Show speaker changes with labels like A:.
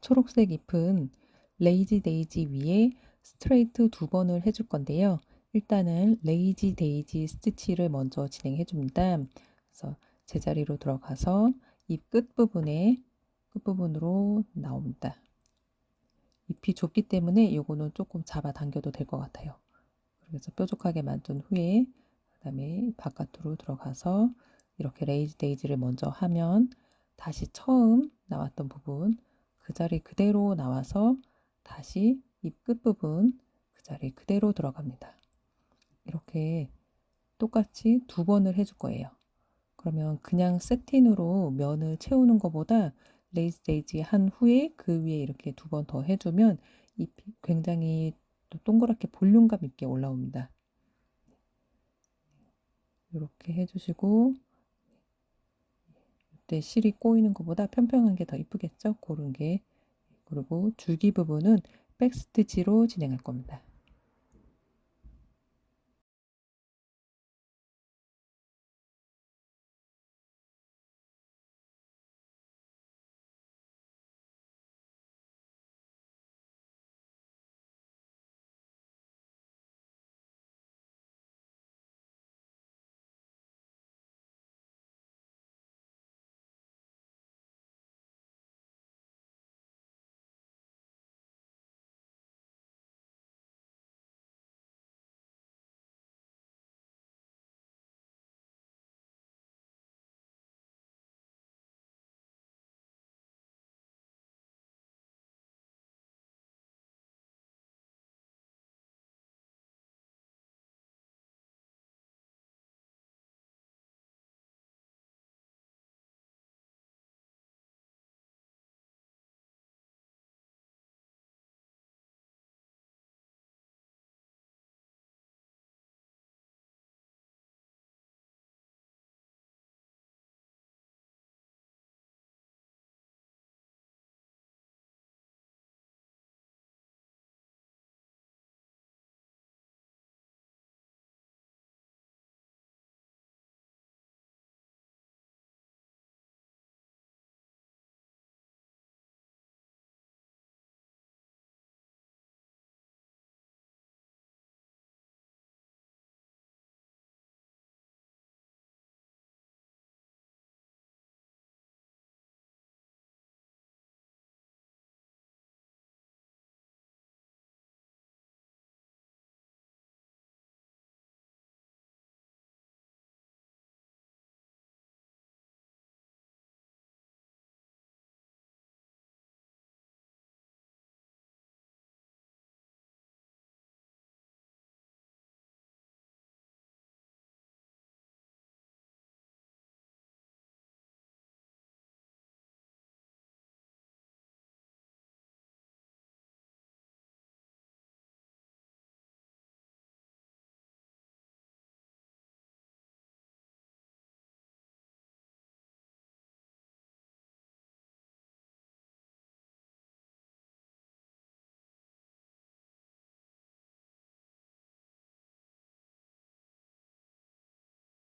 A: 초록색 잎은 레이지 데이지 위에 스트레이트 두 번을 해줄 건데요. 일단은 레이지 데이지 스티치를 먼저 진행해 줍니다. 그래서 제자리로 들어가서 잎 끝부분에 끝부분으로 나옵니다. 잎이 좁기 때문에 요거는 조금 잡아 당겨도 될 것 같아요. 그래서 뾰족하게 만든 후에 그 다음에 바깥으로 들어가서 이렇게 레이지 데이지를 먼저 하면 다시 처음 나왔던 부분 그 자리 그대로 나와서 다시 잎 끝부분 그 자리 그대로 들어갑니다. 이렇게 똑같이 두 번을 해줄 거예요. 그러면 그냥 세틴으로 면을 채우는 것보다 레이스 데이지 한 후에 그 위에 이렇게 두 번 더 해주면 잎이 굉장히 또 동그랗게 볼륨감 있게 올라옵니다. 이렇게 해주시고 이 때 실이 꼬이는 것보다 평평한 게 더 이쁘겠죠? 그런 게 그리고 줄기 부분은 백스티치로 진행할 겁니다.